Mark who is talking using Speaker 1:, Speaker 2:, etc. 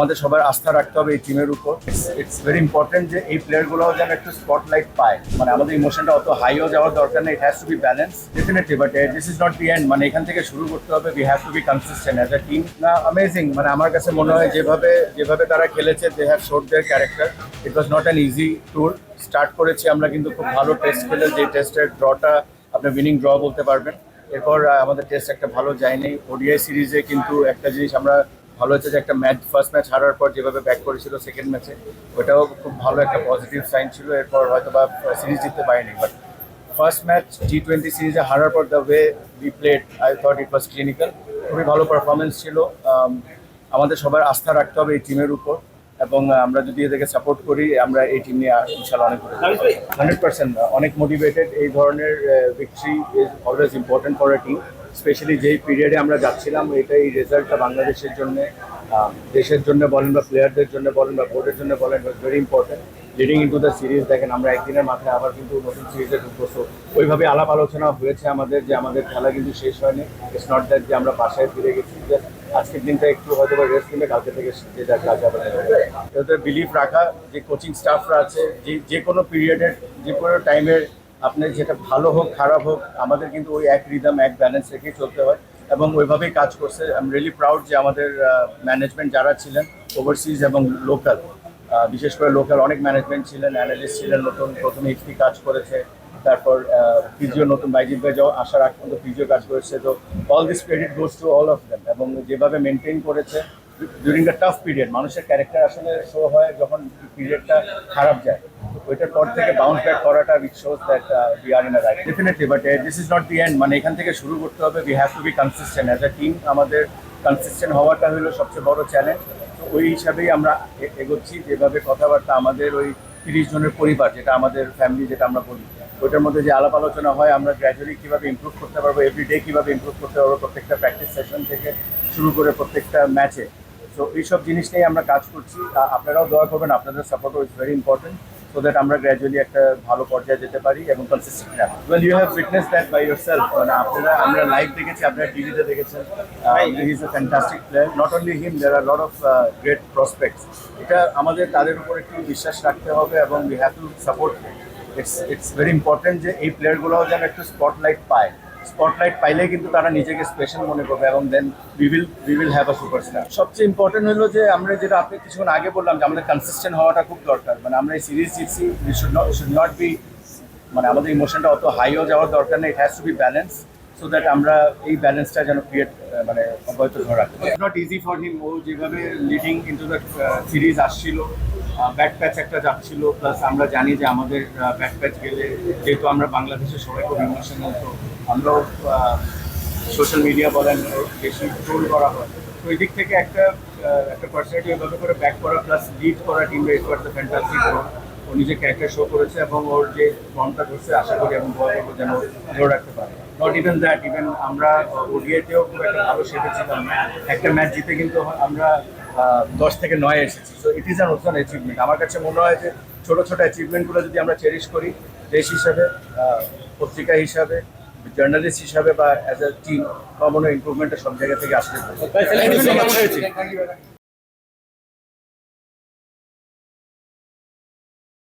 Speaker 1: আমাদের সবার আস্থা রাখতে হবে এই টিমের উপর। ইটস ভেরি ইম্পর্টেন্ট যে এই প্লেয়ারগুলোও যেন একটু স্পটলাইট পায়। মানে আমাদের ইমোশনটা অত হাইও যাওয়ার দরকার নেই। It has to be balance definitely but this is not the end মানে এখান থেকে শুরু করতে হবে। We have to be consistent as a team না অ্যামেজিং মানে আমার কাছে মনে হয় যেভাবে যেভাবে তারা খেলেছে they have showed their character it was not an easy tour start করেছি আমরা কিন্তু খুব ভালো টেস্ট খেলে। যে টেস্টের ড্রটা আপনি উইনিং ড্র বলতে পারবেন। এরপর আমাদের টেস্ট একটা ভালো যায়নি। ওডিআই সিরিজে কিন্তু একটা জিনিস আমরা ভালো হচ্ছে যে একটা ম্যাচ ফার্স্ট ম্যাচ হারার পর যেভাবে ব্যাক করেছিল সেকেন্ড ম্যাচে ওটাও খুব ভালো একটা পজিটিভ সাইন ছিল। এরপর হয়তো বা সিরিজ জিততে পারিনি but first match T twenty সিরিজে হারার পর the way we played I thought it was clinical খুবই ভালো পারফরমেন্স ছিল। আমাদের সবার আস্থা রাখতে হবে এই টিমের উপর এবং আমরা যদি এদেরকে সাপোর্ট করি আমরা এই টিম নিয়ে ইনশাল্লাহ অনেক হান্ড্রেড পার্সেন্ট অনেক মোটিভেটেড এই ধরনের victory is always important for a team specially যেই পিরিয়ডে আমরা যাচ্ছিলাম এটা এই রেজাল্টটা বাংলাদেশের জন্য দেশের জন্য বলেন বা প্লেয়ারদের জন্য বলেন বা বোর্ডের জন্য বলেন very important leading into the series দেখেন আমরা একদিনের মাথায় আবার কিন্তু নতুন সিরিজে ঢুকবো। So, ওইভাবে আলাপ আলোচনা হয়েছে আমাদের যে আমাদের খেলা কিন্তু শেষ হয়নি। ইটস নট দ্যাট যে আমরা বাসায় ফিরে গেছি Just আজকের দিনটা একটু হয়তো বা রেস্ট নিলে কালকে থেকে যে যার কাজ এতে বিলিভ রাখা যে কোচিং স্টাফরা আছে যে যে কোনো পিরিয়ডের যে কোনো টাইমের আপনার যেটা ভালো হোক, খারাপ হোক, আমাদের কিন্তু ওই এক রিদম এক ব্যালেন্স রেখেই চলতে হয় এবং ওইভাবেই কাজ করছে। আই এম রিয়েলি প্রাউড যে আমাদের ম্যানেজমেন্ট যারা ছিলেন ওভারসিজ এবং লোকাল বিশেষ করে লোকাল অনেক ম্যানেজমেন্ট ছিলেন অ্যানালিস্ট ছিলেন, নতুন, প্রথমে ইফতি কাজ করেছে, তারপর ফিজিও নতুন বাইজিৎ ভাই যাও, আসার আগ পর্যন্ত ফিজিও কাজ করেছে। তো all this credit goes to all of them এবং যেভাবে মেনটেন করেছে ডিউরিং দ্য টাফ পিরিয়ড মানুষের ক্যারেক্টার আসলে শো হয় যখন পিরিয়ডটা খারাপ যায়। পর থেকে বাউন্স ব্যাক করাটা which definitely but this is not the মানে এখান থেকে শুরু করতে হবে we have to be consistent as a team আমাদের কনসিস্টেন্ট হওয়াটা হলো সবচেয়ে বড় চ্যালেঞ্জ ওই হিসাবেই আমরা এগোচ্ছি, যেভাবে কথাবার্তা আমাদের ওই তিরিশ জনের পরিবার, যেটা আমাদের ফ্যামিলি যেটা আমরা বলি, ওইটার মধ্যে যে আলাপ আলোচনা হয়, আমরা গ্র্যাজুয়ালি কীভাবে ইমপ্রুভ করতে পারব এভরিডে কীভাবে ইমপ্রুভ করতে পারব, প্রত্যেকটা প্র্যাকটিস সেশন থেকে শুরু করে প্রত্যেকটা ম্যাচে সো এইসব জিনিস নিয়ে আমরা কাজ করছি। আপনারাও দোয়া করবেন, আপনাদের সাপোর্টও is very important so that আমরা গ্র্যাজুয়ালি একটা ভালো পর্যায়ে যেতে পারি এবং কনসিস্টেন্ট রাখি। Well you have fitness that by yourself মানে আপনারা আমরা লাইভ দেখেছি আপনারা টিভিতে দেখেছেন। He is a fantastic player not only him there are lot of great prospects এটা আমাদের তাদের উপর একটু বিশ্বাস রাখতে হবে এবং we have to support it's it's very important যে এই প্লেয়ারগুলোও যেন একটু স্পটলাইট পায়। স্পটলাইট পাইলে কিন্তু তারা নিজেকে স্পেশাল মনে করবে এবং then we will we will have a superstar সবচেয়ে ইম্পর্টেন্ট হলো যে আমরা যেটা আপনি কিছুক্ষণ আগে বললাম যে আমাদের কনসিস্টেন্ট হওয়াটা খুব দরকার। মানে আমরা এই series জিতছি we should not should not be মানে আমাদের ইমোশনটা অত হাইও যাওয়ার দরকার নেই it has to be balance so that আমরা এই ব্যালেন্সটা যেন ক্রিয়েট মানে অব্যাহত ধরে রাখতে নট ইজি ফর হিম ও যেভাবে লিডিং ইন্টু দ্য সিরিজ আসছিল ব্যাক প্যাচ একটা যাচ্ছিল প্লাস আমরা জানি যে আমাদের ব্যাক প্যাচ গেলে যেহেতু আমরা বাংলাদেশের সবাই খুব ইমোশনাল তো আমরাও সোশ্যাল মিডিয়া বলেন, বেশি ট্রোল করা হয়। তো এই দিক থেকে একটা একটা পার্সোনালিটি এভাবে করে ব্যাক করা প্লাস লিড করা টিম রেস করতে ফ্যান্টাস্টিক ও নিজে ক্যারেক্টার শো করেছে এবং ওর যে ফর্মটা করছে আশা করি এবং দোয়া করব যেন ধরে রাখতে পারে। নট ইভেন দ্যাট ইভেন আমরা ওডিআইতেও খুব একটা ভালো শেপে ছিলাম একটা ম্যাচ জিতে কিন্তু আমরা দশ থেকে নয় এসেছি। So it is an own achievement আমার কাছে মনে হয় যে ছোটো ছোটো অ্যাচিভমেন্টগুলো যদি আমরা চেরিশ করি দেশ হিসাবে পত্রিকা হিসাবে জার্নালিস্ট হিসাবে বা অ্যাজ এ টিম বা মনে ইম্প্রুভমেন্টটা সব জায়গা থেকে আসতে পারে।